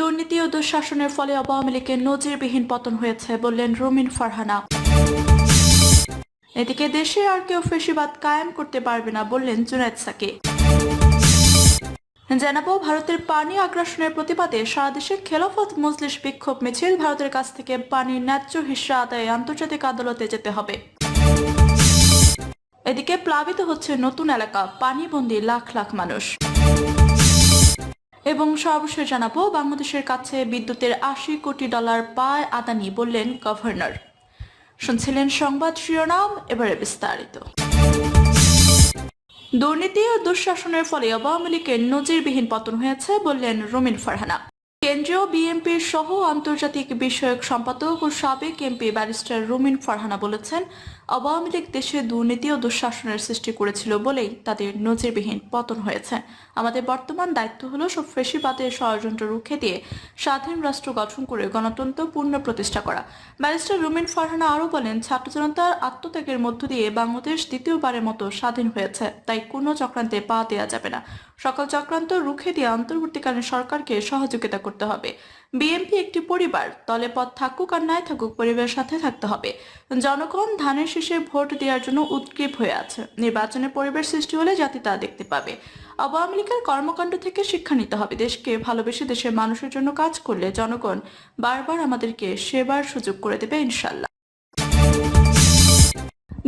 দুর্নীতি ও দুঃশাসনের ফলে আওয়ামী লীগের নজিরবিহীন পতন হয়েছে বললেন রুমিন ফারহানা। এদিকে দেশে আর কেউ ফেসিবাদ কায়েম করতে পারবে না বললেন জুনায়দ সাকি। জানাব, ভারতের পানি আগ্রাসনের প্রতিবাদে সারা দেশে খেলাফত মজলিস বিক্ষোভ মিছিল। ভারতের কাছ থেকে পানির ন্যায্য হিস্সা আদায়ে আন্তর্জাতিক আদালতে যেতে হবে। এদিকে প্লাবিত হচ্ছে নতুন এলাকা, পানিবন্দী লাখ লাখ মানুষ। এবং সর্বশেষ জানাব, বাংলাদেশের কাছে বিদ্যুতের আশি কোটি ডলার পায় আদানি বললেন গভর্নর। শুনছিলেন সংবাদ শিরোনাম, এবারে বিস্তারিত। দুর্নীতি ও দুঃশাসনের ফলে আওয়ামী লীগের নজিরবিহীন পতন হয়েছে বললেন রুমিন ফারহানা। কেন্দ্রীয় বিএনপির সহ আন্তর্জাতিক বিষয়ক সম্পাদক ও সাবেক এমপি ব্যারিস্টার রুমিন ফারহানা বলেছেন আওয়ামী লীগ দেশে দুর্নীতি ও দুঃশাসনের সৃষ্টি করেছিল বলেই তাদের নজিরবিহীন পতন হয়েছে। আমাদের বর্তমান দায়িত্ব হলো সব ফেসিবাদের ষড়যন্ত্র রুখে দিয়ে স্বাধীন রাষ্ট্র গঠন করে গণতন্ত্র পূর্ণ প্রতিষ্ঠা করা। ব্যারিস্টার রুমিন ফারহানা আরও বলেন, ছাত্র জনতার আত্মত্যাগের মধ্য দিয়ে বাংলাদেশ দ্বিতীয়বারের মতো স্বাধীন হয়েছে, তাই কোনো চক্রান্তে পা দেওয়া যাবে না। সকল চক্রান্ত রুখে দিয়ে অন্তর্বর্তীকালীন সরকারকে সহযোগিতা করতে হবে। বিএনপি একটি পরিবার, দলে পথ থাকুক আর নাই থাকুক, পরিবারের সাথে থাকতে হবে। জনগণ ধানের শীষে ভোট দেওয়ার জন্য উৎক্ষেপ হয়ে আছে। নির্বাচনে পরিবেশ সৃষ্টি হলে জাতি তা দেখতে পাবে। আওয়ামী লীগের কর্মকাণ্ড থেকে শিক্ষা নিতে হবে। দেশকে ভালোবেসে দেশের মানুষের জন্য কাজ করলে জনগণ বারবার আমাদেরকে সেবার সুযোগ করে দেবে ইনশাল্লাহ।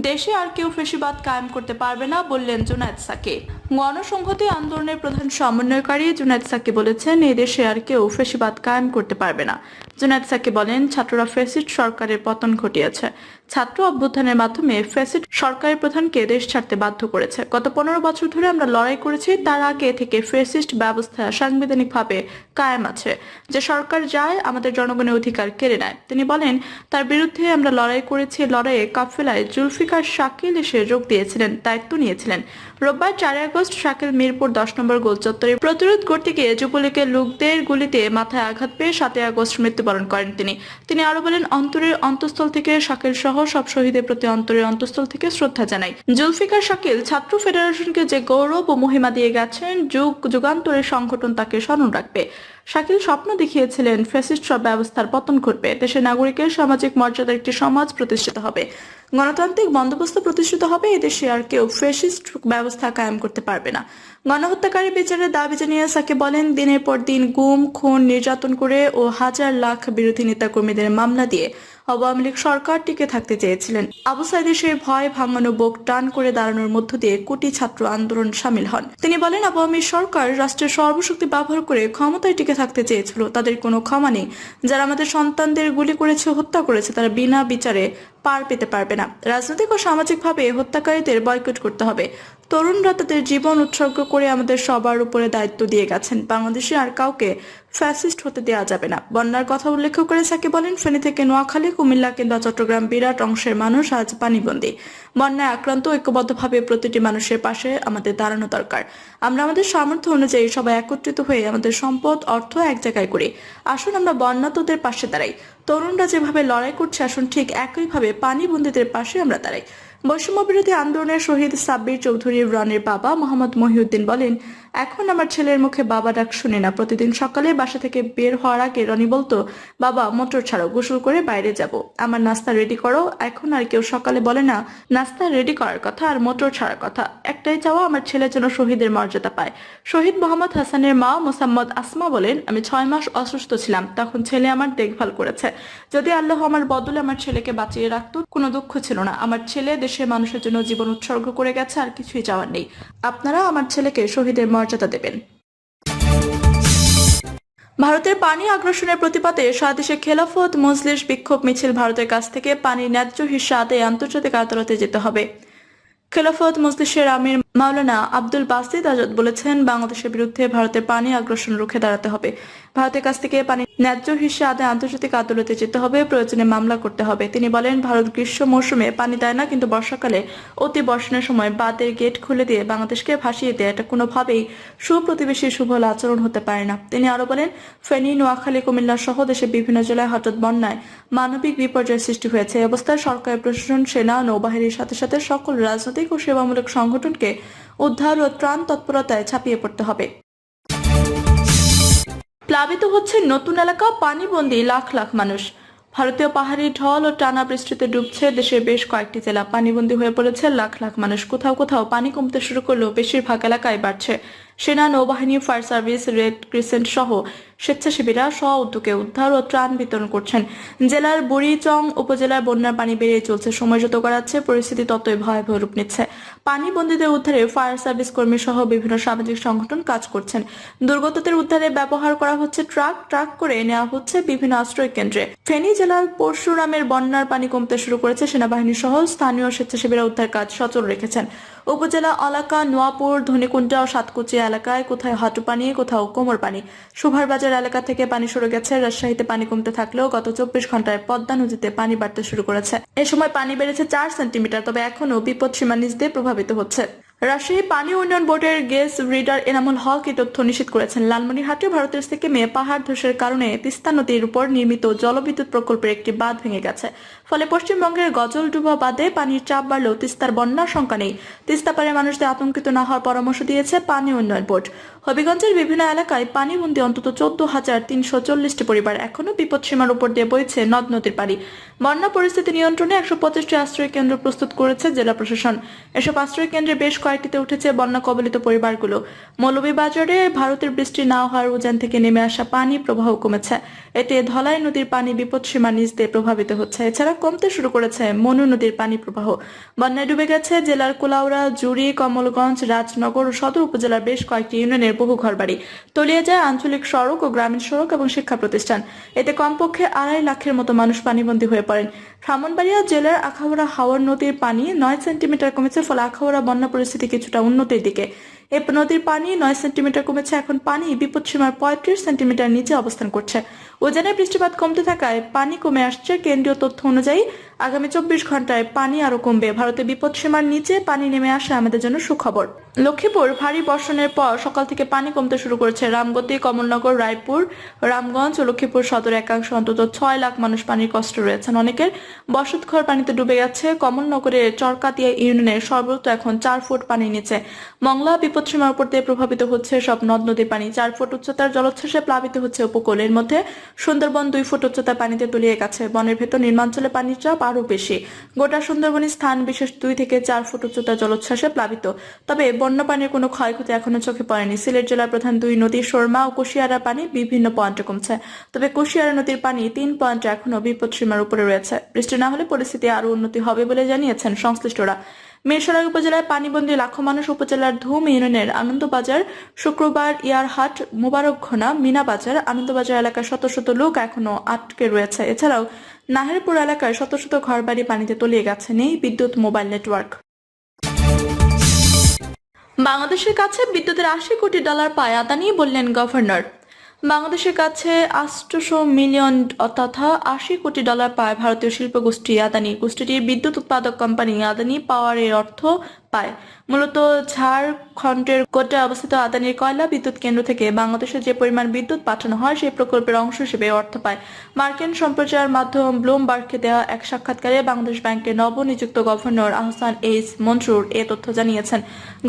দেশে আর কেউ ফেসিবাদ কায়েম করতে পারবে না বললেন জুনায়দ সাকি। গণসংহতি আন্দোলনের প্রধান সমন্বয়কারী জুনায়দ সাকি বলেছেন এই দেশে আর কেউ ফেসিবাদ কায়েম করতে পারবে না। জুনায়দ সাকি বলেন, ছাত্ররা ফেসিস্ট সরকারের পতন ঘটিয়েছে। ছাত্র অভ্যুত্থানের মাধ্যমে ফেসিস্ট সরকারের প্রধানকে দেশ ছাড়তে বাধ্য করেছে। গত পনেরো বছর ধরে আমরা লড়াই করেছি, তার আগে থেকে ফেসিস্ট ব্যবস্থা সাংবিধানিকভাবে কায়েম আছে। যে সরকার যায়, আমাদের জনগণের অধিকার কেড়ে নেয়। তিনি বলেন, তার বিরুদ্ধে আমরা লড়াই করেছি, লড়াইয়ে কাফেলায় জুলফিকার শাকিল এসে যোগ দিয়েছিলেন, দায়িত্ব নিয়েছিলেন। রোববার চার আগস্ট শাকিল মিরপুর দশ নম্বর গোল চত্বরে প্রতিরোধ করতে গিয়ে যুবলীগের লোকদের গুলিতে মাথায় আঘাত পেয়ে সাতই আগস্ট মৃত্যুবরণ করেন তিনি। তিনি আরও বলেন, অন্তরের অন্তঃস্থল থেকে শাকিল সহ সব শহীদের প্রতি অন্তরের অন্তঃস্থল থেকে শ্রদ্ধা জানাই। জুলফিকার শাকিল ছাত্র ফেডারেশনকে যে গৌরব ও মহিমা দিয়ে গেছেন, যুগ যুগান্তরের সংগঠন তাকে স্মরণ রাখবে। শাকিল স্বপ্ন দেখিয়েছিলেন, ফ্যাসিস্ট সব ব্যবস্থার পতন ঘটবে। দেশের নাগরিকের সামাজিক মর্যাদার একটি সমাজ প্রতিষ্ঠিত হবে। গণতান্ত্রিক বন্দোবস্ত প্রতিষ্ঠিত হবে এদেশে আর কেউ ফ্যাসিস্ট ব্যবস্থা কায়েম করতে পারবে না। গণহত্যাকারী বিচারের দাবি জানিয়ে সাকে বলেন, দিনের পর দিন গুম, খুন, নির্যাতন করে ও হাজার লাখ বিরোধী নেতাকর্মীদের মামলা দিয়ে আওয়ামী লীগ সরকার টিকে থাকতে চেয়েছিলেন। আবু সাইদের সেই ভয়, ভাঙানো বুক টান করে দাঁড়ানোর মধ্য দিয়ে কোটি ছাত্র আন্দোলন সামিল হন। তিনি বলেন, আওয়ামী সরকার রাষ্ট্রের সর্বশক্তি ব্যবহার করে ক্ষমতায় টিকে থাকতে চেয়েছিল। তাদের কোনো ক্ষমা নেই। যারা আমাদের সন্তানদের গুলি করেছে, হত্যা করেছে, তারা বিনা বিচারে পার পেতে পারবে না। রাজনৈতিক ও সামাজিকভাবে হত্যাকারীদের বয়কট করতে হবে। তরুণরা তাদের জীবন উৎসর্গ করে আমাদের সবার উপরে দায়িত্ব দিয়ে গেছেন। বাংলাদেশে আর কাউকে ফ্যাসিস্ট হতে দেওয়া যাবে না। বন্যার কথা উল্লেখ করে সাকি বলেন, ফেনী থেকে নোয়াখালী, কুমিল্লা কিংবা চট্টগ্রাম বিরাট অংশের মানুষ আজ পানিবন্দী। বন্যায় আক্রান্ত, ঐক্যবদ্ধভাবে প্রতিটি মানুষের পাশে আমাদের দাঁড়ানো দরকার। আমরা আমাদের সামর্থ্য অনুযায়ী সবাই একত্রিত হয়ে আমাদের সম্পদ, অর্থ এক জায়গায় করি। আসুন আমরা বন্যাতদের পাশে দাঁড়াই। তরুণরা যেভাবে লড়াই করছে, আসুন ঠিক একইভাবে পানিবন্দীদের পাশে আমরা দাঁড়াই। বৈষম্য বিরোধী আন্দোলনের শহীদ সাব্বির চৌধুরী রনের বাবা মোহাম্মদ মহিউদ্দিন বলেন এখন আমার ছেলের মুখে বাবা ডাক শুনে না। প্রতিদিন সকালে বাসা থেকে বের হওয়ার আগে রনি বলতো, বাবা, মোটর ছাড়ো, গোসল করে বাইরে যাব। আমার নাস্তা রেডি করো। এখন আর কেউ সকালে বলে না, নাস্তা রেডি করার কথা আর মোটর ছাড়ার কথা। একটাই চাওয়া, আমার ছেলে যেন শহীদের মর্যাদা পায়। শহীদ মোহাম্মদ হাসানের মা মোসাম্মদ আসমা বলেন, আমি ছয় মাস অসুস্থ ছিলাম, তখন ছেলে আমার দেখভাল করেছে। যদি আল্লাহ আমার বদলে আমার ছেলেকে বাঁচিয়ে রাখতো, কোনো দুঃখ ছিল না। আমার ছেলে দেশের মানুষের জন্য জীবন উৎসর্গ করে গেছে, আর কিছুই চাওয়ার নেই। আপনারা আমার ছেলেকে শহীদের মর্যাদা দেবেন। ভারতের পানি আগ্রাসনের প্রতিবাদে সারা দেশে খেলাফত, মজলিস, বিক্ষোভ, মিছিল ভারতের কাছ থেকে পানির ন্যায্য হিসা আদায়ে আন্তর্জাতিক আদালতে যেতে হবে। খেলাফত মজলিসের আমির মাওলানা আব্দুল বাসিদ আজাদ বলেছেন, বাংলাদেশের বিরুদ্ধে ভারতের পানি আগ্রাসন রুখে দাঁড়াতে হবে। ভারতের কাছ থেকে পানি ন্যায্য হিসেবে আদায় আন্তর্জাতিক আদালতে যেতে হবে, প্রয়োজনে মামলা করতে হবে। তিনি বলেন, ভারত গ্রীষ্ম মৌসুমে পানি দেয় না, কিন্তু বর্ষাকালে অতি বর্ষণের সময় বাঁধের গেট খুলে দিয়ে বাংলাদেশকে ভাসিয়ে দেয়। এটা কোনোভাবেই সুপ্রতিবেশী শুভল আচরণ হতে পারে না। তিনি আরও বলেন, ফেনী, নোয়াখালী, কুমিল্লা সহ দেশের বিভিন্ন জেলায় হঠাৎ বন্যায় মানবিক বিপর্যয়ের সৃষ্টি হয়েছে। অবস্থায় সরকার প্রশাসন, সেনা, নৌবাহিনীর সাথে সাথে সকল রাজনৈতিক ও সেবামূলক সংগঠনকে উদ্ধার ও ত্রাণ তৎপরতায় ছাপিয়ে পড়তে হবে। প্লাবিত হচ্ছে নতুন এলাকা, পানিবন্দী লাখ লাখ মানুষ। ভারতীয় পাহাড়ি ঢল ও টানা বৃষ্টিতে ডুবছে দেশের বেশ কয়েকটি জেলা। পানিবন্দী হয়ে পড়েছে লাখ লাখ মানুষ। কোথাও কোথাও পানি কমতে শুরু করলেও বেশিরভাগ এলাকায় বাড়ছে। সেনা, নৌবাহিনী, ফায়ার সার্ভিস, রেড ক্রিসেন্ট সহ স্বেচ্ছাসেবীরা স্ব উদ্যোগে উদ্ধার ও ত্রাণ বিতরণ করছেন। জেলার বুড়িচং উপজেলার বন্যার পানি বেড়ে চলছে সময় যত গড়াচ্ছে পরিস্থিতি ততই ভয়াবহ রূপ নিচ্ছে। পানি বন্দীদের উদ্ধারে ফায়ার সার্ভিস কর্মী সহ বিভিন্ন সামাজিক সংগঠন কাজ করছেন। দুর্গতদের উদ্ধারে ব্যবহার করা হচ্ছে ট্রাক। ট্রাক করে নেওয়া হচ্ছে বিভিন্ন আশ্রয় কেন্দ্রে। ফেনী জেলার পরশুরামের বন্যার পানি কমতে শুরু করেছে সেনাবাহিনী সহ স্থানীয় স্বেচ্ছাসেবীরা উদ্ধার কাজ সচল রেখেছেন। উপজেলা এলাকা নোয়াপুর ধনিকুন্টা ও সাতকুচিয়া এলাকায় কোথায় হাঁটু পানি, কোথাও কোমর পানি। সুভার বাজার এলাকা থেকে পানি সরে গেছে। রাজশাহীতে পানি কমতে থাকলেও গত চব্বিশ ঘন্টায় পদ্মা নদীতে পানি বাড়তে শুরু করেছে। এ সময় পানি বেড়েছে চার সেন্টিমিটার, তবে এখনও বিপদ সীমা নিচ দিয়ে প্রভাবিত হচ্ছে। রাজশাহী পানি উন্নয়ন বোর্ডের গেস রিডার এনামুল হক এই তথ্য নিশ্চিত করেছেন। লালমনিরহাটে ভারতের সিকিমে পাহাড় ধসের কারণে তিস্তা নদীর উপর নির্মিত জলবিদ্যুৎ প্রকল্পের একটি বাঁধ ভেঙে গেছে। ফলে পশ্চিমবঙ্গের গজলডুবা বাদে পানির চাপ বাড়লেও তিস্তার বন্যার শঙ্কা নেই। তিস্তা পারে মানুষদের আতঙ্কিত না হওয়ার পরামর্শ দিয়েছে পানি উন্নয়ন বোর্ড। হবিগঞ্জের বিভিন্ন এলাকায় পানিবন্দী অন্তত চোদ্দ হাজার তিনশো চল্লিশটি পরিবার এখনও বিপদসীমার উপর দিয়ে বইছে নদ নদীর পানি। বন্যা পরিস্থিতি নিয়ন্ত্রণে একশো পঁচিশটি আশ্রয় কেন্দ্র প্রস্তুত করেছে জেলা প্রশাসন। এসব আশ্রয় কেন্দ্রে বেশ কয়েকটিতে উঠেছে বন্যা কবলিত পরিবারগুলো। মৌলভীবাজারে ভারতের বৃষ্টি না হওয়ার উজান থেকে নেমে আসা পানি প্রবাহ কমেছে। এতে ধলাই নদীর পানি বিপদসীমা নিচ দিয়ে প্রভাবিত হচ্ছে। এছাড়া কমতে শুরু করেছে মনু নদীর পানি প্রবাহ। বন্যায় ডুবে গেছে জেলার কুলাউড়া, জুড়ি, কমলগঞ্জ, রাজনগর ও সদর উপজেলার বেশ কয়েকটি ইউনিয়নের বহু ঘরবাড়ি। তলিয়ে যায় আঞ্চলিক সড়ক ও গ্রামীণ সড়ক এবং শিক্ষা প্রতিষ্ঠান। এতে কমপক্ষে আড়াই লাখের মতো মানুষ পানিবন্দী হয়ে পড়েন। ব্রাহ্মণবাড়িয়া জেলার আখাউড়া হাওর নদীর পানি নয় সেন্টিমিটার কমেছে, ফলে আখাউড়া বন্যা পরিস্থিতি কিছুটা উন্নতির দিকে। এ নদীর পানি নয় সেন্টিমিটার কমেছে, এখন পানি বিপদ বিপদসীমার পঁয়ত্রিশ সেন্টিমিটার নিচে অবস্থান করছে। ওজানে বৃষ্টিপাত কমতে থাকায় পানি কমে আসছে। কেন্দ্রীয় তথ্য অনুযায়ী আগামী চব্বিশ ঘন্টায় পানি আরও কমবে। ভারতে বিপদসীমার নিচে পানি নেমে আসা আমাদের জন্য সুখবর। লক্ষ্মীপুর, ভারী বর্ষণের পর সকাল থেকে পানি কমতে শুরু করেছে রামগতি, কমলনগর, রায়পুর, রামগঞ্জ ও লক্ষ্মীপুর সদর একাংশ অন্তত ছয় লাখ মানুষ পানির কষ্ট রয়েছেন। অনেকের বসতঘর পানিতে ডুবে গেছে। কমলনগরের চরকাতিয়া ইউনিয়নের সর্বত্র এখন চার ফুট পানি নিচে। মংলা বিপদসীমার উপর দিয়ে প্রভাবিত হচ্ছে সব নদ নদীর পানি। চার ফুট উচ্চতার জলোচ্ছ্বাসে প্লাবিত হচ্ছে উপকূলের মধ্যে সুন্দরবন দুই ফুট উচ্চতা পানিতে তলিয়ে গেছে। বনের ভেতর নির্মাঞ্চলে পানির চাপ আরও বেশি। গোটা সুন্দরবনী স্থান বিশেষ দুই থেকে চার ফুট উচ্চতা জলোচ্ছ্বাসে প্লাবিত। তবে বন্য পানির কোনো ক্ষয়ক্ষতি এখনও চোখে পড়েনি। সিলেট জেলার প্রধান দুই নদী শর্মা ও কুশিয়ারা পানি বিভিন্ন পয়েন্টে কমছে। তবে কুশিয়ারা নদীর পানি তিন পয়েন্টে এখনও বিপদ সীমার উপরে রয়েছে। বৃষ্টি না হলে পরিস্থিতি আরও উন্নতি হবে বলে জানিয়েছেন সংশ্লিষ্টরা। মিরসরাই উপজেলায় পানিবন্দী লাখো মানুষ উপজেলার ধুম ইউনিয়নের আনন্দবাজার শুক্রবার ইয়ারহাট মুবারকঘোনা মিনাবাজার আনন্দবাজার এলাকার শত শত লোক এখনও আটকে রয়েছে। এছাড়াও নাহেরপুর এলাকায় শত শত ঘরবাড়ি পানিতে তলিয়ে গেছে। নেই বিদ্যুৎ মোবাইল নেটওয়ার্ক। বাংলাদেশের কাছে বিদ্যুতের আশি কোটি ডলার পায় আদানি, বললেন গভর্নর। বাংলাদেশের কাছে আটশোশো মিলিয়ন তথা আশি কোটি ডলার পায় ভারতীয় শিল্প গোষ্ঠী আদানি। গোষ্ঠীটির বিদ্যুৎ উৎপাদক কোম্পানি আদানি পাওয়ারের অর্থ পায়। মূলত ঝাড়খণ্ডের কোটায় অবস্থিত আদানির কয়লা বিদ্যুৎ কেন্দ্র থেকে বাংলাদেশে যে পরিমাণ বিদ্যুৎ পাঠানো হয় সেই প্রকল্পের অংশ হিসেবে অর্থ পায়। মার্কিন সম্প্রচার মাধ্যম ব্লুমবার্গকে দেওয়া এক সাক্ষাৎকারে বাংলাদেশ ব্যাংকের নবনিযুক্ত গভর্নর আহসান এইস মনসুর এ তথ্য জানিয়েছেন।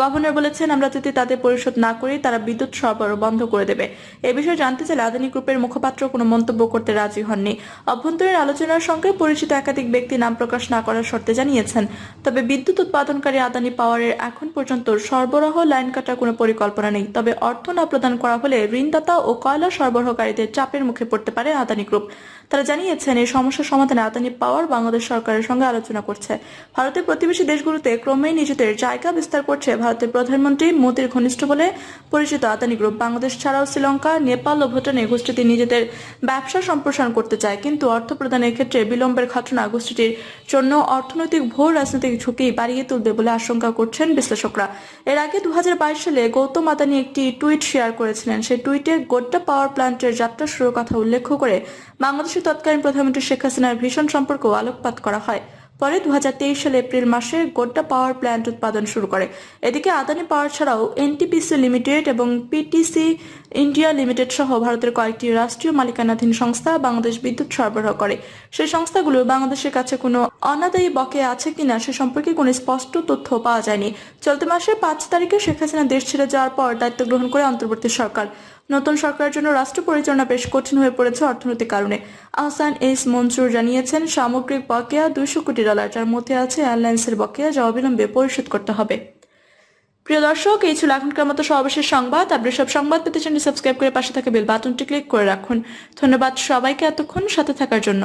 গভর্নর বলেছেন, আমরা যদি তাদের পরিশোধ না করি, তারা বিদ্যুৎ সরবরাহ বন্ধ করে দেবে। এ বিষয়ে জানতে চাইলে আদানি গ্রুপের মুখপাত্র কোনো মন্তব্য করতে রাজি হননি। অভ্যন্তরীণ আলোচনার সঙ্গে পরিচিত একাধিক ব্যক্তি নাম প্রকাশ না করার শর্তে জানিয়েছেন। তবে বিদ্যুৎ উৎপাদনকারী আদানি পাওয়ারের এখন পর্যন্ত সরবরাহ লাইন কাটার কোনো পরিকল্পনা নেই। তবে অর্থ না প্রদান করা হলে ঋণদাতা ও কয়লা সরবরাহকারীদের চাপের মুখে পড়তে পারে আদানি গ্রুপ। তারা জানিয়েছেন, এই সমস্যার সমাধানে আদানি পাওয়ার বাংলাদেশ সরকারের সঙ্গে আলোচনা করছে। ভারতের প্রতিবেশী দেশগুলোতে ক্রমেই নিজেদের জায়গা বিস্তার করছে ভারতের প্রধানমন্ত্রী মোদির ঘনিষ্ঠ বলে পরিচিত আদানি গ্রুপ। বাংলাদেশ ছাড়াও শ্রীলঙ্কা, নেপাল ও ভুটানে গোষ্ঠীটি নিজেদের ব্যবসা সম্প্রসারণ করতে চায়। কিন্তু অর্থ প্রদানের ক্ষেত্রে বিলম্বের ঘটনা গোষ্ঠীটির জন্য অর্থনৈতিক ভূ রাজনৈতিক ঝুঁকি বাড়িয়ে তুলবে বলে আশঙ্কা করছেন বিশ্লেষকরা। এর আগে দু হাজার বাইশ সালে গৌতম আদানি একটি টুইট শেয়ার করেছিলেন। সেই টুইটে গোড্ডা পাওয়ার প্ল্যান্টের যাত্রা শুরুর কথা উল্লেখ করে বাংলাদেশের তৎকালীন প্রধানমন্ত্রী শেখ হাসিনার ভীষণ সম্পর্ক আলোকপাত করা হয়। পরে দু সালে এপ্রিল মাসে গোড্ডা পাওয়ার প্ল্যান্ট উৎপাদন শুরু করে। এদিকে আদানি পাওয়ার ছাড়াও এনটিপিসি লিমিটেড এবং পিটিসি ইন্ডিয়া লিমিটেড সহ ভারতের কয়েকটি রাষ্ট্রীয় মালিকানাধীন সংস্থা বাংলাদেশ বিদ্যুৎ সরবরাহ করে। সেই সংস্থাগুলো বাংলাদেশের কাছে কোনো অনাদায়ী বকে আছে কিনা সে সম্পর্কে কোনো স্পষ্ট তথ্য পাওয়া যায়নি। চলতি মাসে পাঁচ তারিখে শেখ হাসিনা দেশ ছেড়ে যাওয়ার পর দায়িত্ব গ্রহণ করে অন্তর্বর্তী সরকার। নতুন সরকারের জন্য রাষ্ট্র পরিচালনা বেশ কঠিন হয়ে পড়েছে অর্থনৈতিক কারণে। আহসান এইস মঞ্জুর জানিয়েছেন, সামগ্রিক বকেয়া দুশো কোটি ডলার, যার মধ্যে আছে এয়ারলাইন্সের বকেয়া, যা অবিলম্বে পরিশোধ করতে হবে। প্রিয় দর্শক, এই ছিল এখনকার মতো সর্বশেষ সংবাদ। আপনি সব সংবাদ পেতে চ্যানেল সাবস্ক্রাইব করে পাশে থাকা বেল বাটনটি ক্লিক করে রাখুন। ধন্যবাদ সবাইকে এতক্ষণ সাথে থাকার জন্য।